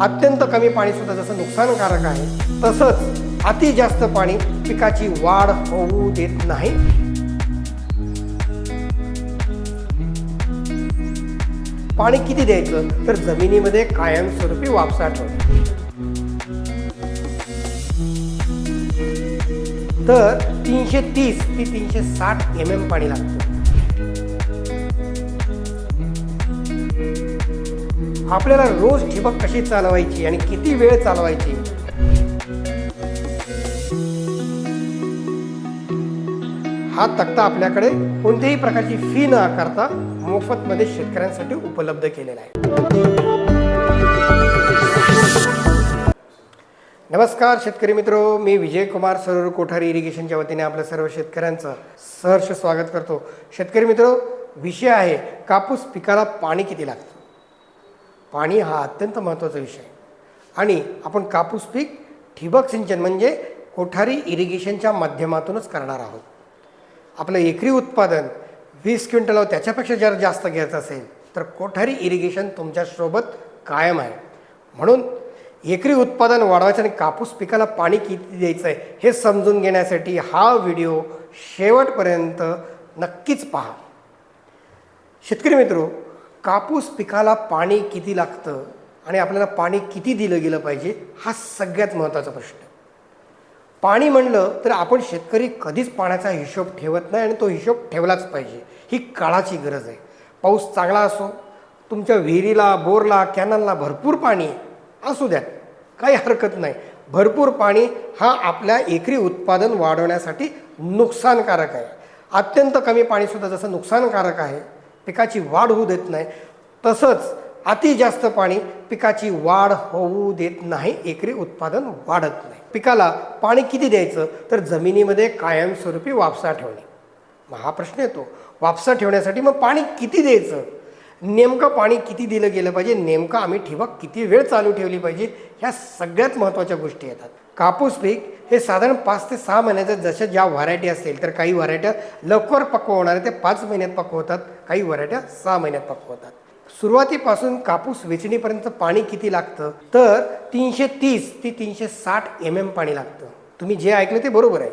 अत्यंत कमी पाणी सुद्धा जसं नुकसानकारक आहे तसंच अति जास्त पाणी पिकाची वाढ होऊ देत नाही. पाणी किती द्यायचं? तर जमिनीमध्ये कायमस्वरूपी वापसा ठेवणे तर तीनशे तीस ते तीनशे साठ एम एम पाणी लागतं. आपल्याला रोज ठिबक कशी चालवायची आणि किती वेळ चालवायची? हा तक्ता आपल्याकडे कोणत्याही प्रकारची फी न आकारता मोफतमध्ये शेतकऱ्यांसाठी उपलब्ध केलेला आहे. नमस्कार शेतकरी मित्र मी विजय कुमार सरोवर कोठारी इरिगेशनच्या वतीने आपल्या सर्व शेतकऱ्यांचं सहर्ष स्वागत करतो. शेतकरी मित्र विषय आहे कापूस पिकाला पाणी किती लागतं? पाणी हा अत्यंत महत्त्वाचा विषय. आणि आपण कापूस पीक ठिबक सिंचन म्हणजे कोठारी इरिगेशनच्या माध्यमातूनच करणार आहोत. आपलं एकरी उत्पादन वीस क्विंटल त्याच्यापेक्षा जर जास्त घ्यायचं असेल तर कोठारी इरिगेशन तुमच्यासोबत कायम आहे. म्हणून एकरी उत्पादन वाढवायचं आणि कापूस पिकाला पाणी किती द्यायचं आहे हे समजून घेण्यासाठी हा व्हिडिओ शेवटपर्यंत नक्कीच पहा. शेतकरी मित्रो कापूस पिकाला पाणी किती लागतं आणि आपल्याला पाणी किती दिलं गेलं पाहिजे हा सगळ्यात महत्त्वाचा प्रश्न. पाणी म्हणलं तर आपण शेतकरी कधीच पाण्याचा हिशोब ठेवत नाही आणि तो हिशोब ठेवलाच पाहिजे. ही काळाची गरज आहे. पाऊस चांगला असो तुमच्या विहिरीला बोरला कॅनलला भरपूर पाणी असू द्यात. काही हरकत नाही. भरपूर पाणी हा आपल्या एकरी उत्पादन वाढवण्यासाठी नुकसानकारक आहे. अत्यंत कमी पाणीसुद्धा जसं नुकसानकारक आहे पिकाची वाढ होऊ देत नाही. तसंच अति जास्त पाणी पिकाची वाढ होऊ देत नाही एकरी उत्पादन वाढत नाही. पिकाला पाणी किती द्यायचं? तर जमिनीमध्ये कायमस्वरूपी वापसा ठेवणे. मग हा प्रश्न येतो. वापसा ठेवण्यासाठी मग पाणी किती द्यायचं? नेमकं पाणी किती दिलं गेलं पाहिजे? नेमकं आम्ही ठिबक किती वेळ चालू ठेवली पाहिजे? ह्या सगळ्यात महत्त्वाच्या गोष्टी येतात. कापूस पीक हे साधारण पाच ते सहा महिन्याच्या जशा ज्या व्हरायटी असतील तर काही व्हरायट्या लवकर पक्व होणार ते पाच महिन्यात पक्व होतात काही व्हरायट्या सहा महिन्यात पक्व होतात. सुरुवातीपासून कापूस वेचणीपर्यंत पाणी किती लागतं? तर तीनशे तीस ते तीनशे साठ एम एम पाणी लागतं. तुम्ही जे ऐकलं ते बरोबर आहे.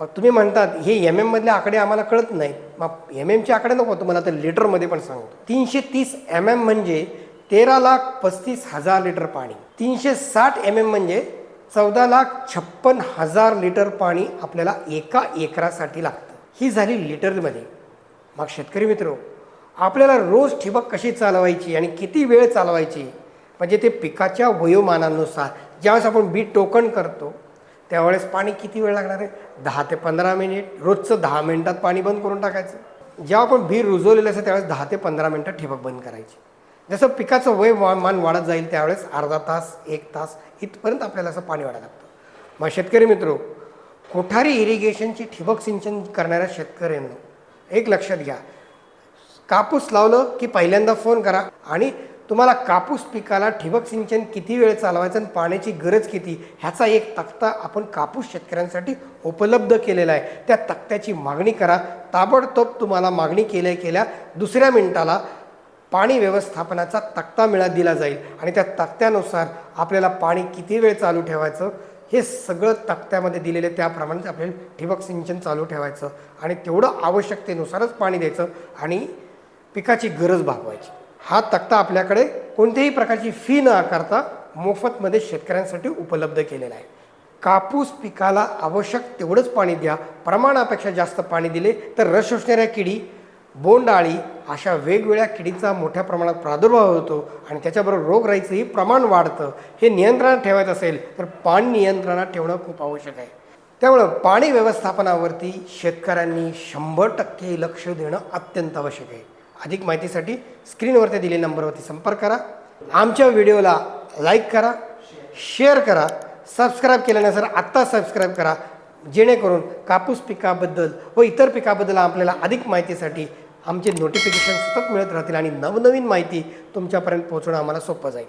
मग तुम्ही म्हणतात हे एम एममधले आकडे आम्हाला कळत नाही मग एम एमचे आकडे नको तुम्हाला तर लिटरमध्ये पण सांगतो. तीनशे तीस एम एम म्हणजे तेरा लाख पस्तीस हजार लिटर पाणी. तीनशे साठ एम एम म्हणजे चौदा लाख छप्पन हजार लिटर पाणी आपल्याला एका एकरासाठी लागतं. ही झाली लिटरमध्ये. मग शेतकरी मित्र आपल्याला रोज ठिबक कशी चालवायची आणि किती वेळ चालवायची? म्हणजे ते पिकाच्या वयोमानानुसार. ज्यावेळेस आपण बी टोकन करतो त्यावेळेस पाणी किती वेळ लागणार आहे? दहा ते पंधरा मिनिट. रोजचं दहा मिनिटात पाणी बंद करून टाकायचं. जेव्हा आपण बी रुजवलेलं असेल त्यावेळेस दहा ते पंधरा मिनटं ठिबक बंद करायची. जसं पिकाचं वय वा- मान वाढत जाईल त्यावेळेस अर्धा तास एक तास इथपर्यंत आपल्याला असं पाणी वाढायला लागतं. मग शेतकरी मित्र कोठारी इरिगेशनची ठिबक सिंचन करणाऱ्या शेतकऱ्यांना एक लक्षात घ्या. कापूस लावलं की पहिल्यांदा फोन करा आणि तुम्हाला कापूस पिकाला ठिबक सिंचन किती वेळ चालवायचं आणि पाण्याची गरज किती ह्याचा एक तक्ता आपण कापूस शेतकऱ्यांसाठी उपलब्ध केलेला आहे. त्या तक्त्याची मागणी करा. ताबडतोब तुम्हाला मागणी केल्या केल्या दुसऱ्या मिनिटाला पाणी व्यवस्थापनाचा तक्ता मिळा दिला जाईल. आणि त्या तक्त्यानुसार आपल्याला पाणी किती वेळ चालू ठेवायचं हे सगळं तक्त्यामध्ये दिलेले त्याप्रमाणेच आपल्याला ठिबक सिंचन चालू ठेवायचं आणि तेवढं आवश्यकतेनुसारच पाणी द्यायचं आणि पिकाची गरज भागवायची. हा तक्ता आपल्याकडे कोणत्याही प्रकारची फी न आकारता मोफतमध्ये शेतकऱ्यांसाठी उपलब्ध केलेला आहे. कापूस पिकाला आवश्यक तेवढंच पाणी द्या प्रमाणापेक्षा जास्त पाणी दिले तर रस शोषणाऱ्या किडी बोंडाळी अशा वेगवेगळ्या किडीचा मोठ्या प्रमाणात प्रादुर्भाव होतो आणि त्याच्याबरोबर रोगराईचंही प्रमाण वाढतं. हे नियंत्रणात ठेवायचं असेल तर पाणी नियंत्रणात ठेवणं खूप आवश्यक आहे. त्यामुळं पाणी व्यवस्थापनावरती शेतकऱ्यांनी शंभर टक्के लक्ष देणं अत्यंत आवश्यक आहे. अधिक माहितीसाठी स्क्रीनवरती दिलेल्या नंबरवरती संपर्क करा. आमच्या व्हिडिओला लाईक करा शेअर करा सबस्क्राईब केल्यानंतर आत्ता सबस्क्राईब करा. जेणेकरून कापूस पिकाबद्दल व इतर पिकाबद्दल आपल्याला अधिक माहितीसाठी आमचे नोटिफिकेशन सतत मिळत राहतील आणि नवनवीन माहिती तुमच्यापर्यंत पोहोचणं आम्हाला सोपं जाईल.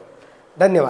धन्यवाद.